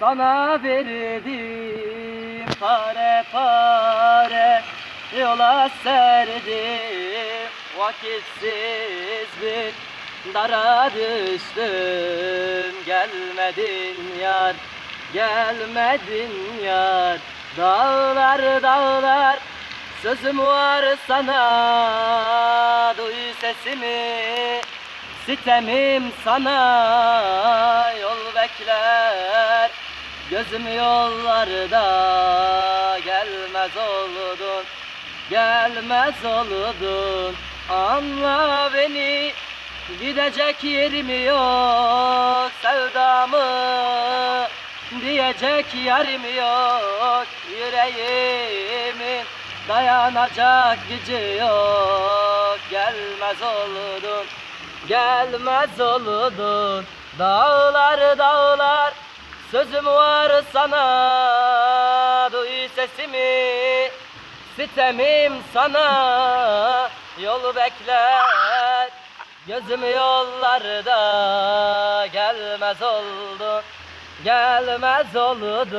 sana verdim Pare pare yola serdim. Vakitsiz bir dara düştüm. Gelmedin yar, gelmedin yar. Dağlar dağlar sözüm var sana. Duy sesimi Sitemim sana. Yol bekler Gözüm yollarda gelmez oldun Gelmez oldun. Anla beni Gidecek yerim yok Sevdamı Diyecek yarim yok. Yüreğimin Dayanacak gücü yok Gelmez oldun Gelmez oldun. Dağlar dağlar Sözüm var sana Duy sesimi. Sitemim sana Yolu bekler Gözüm yollarda Gelmez oldun Gelmez oldun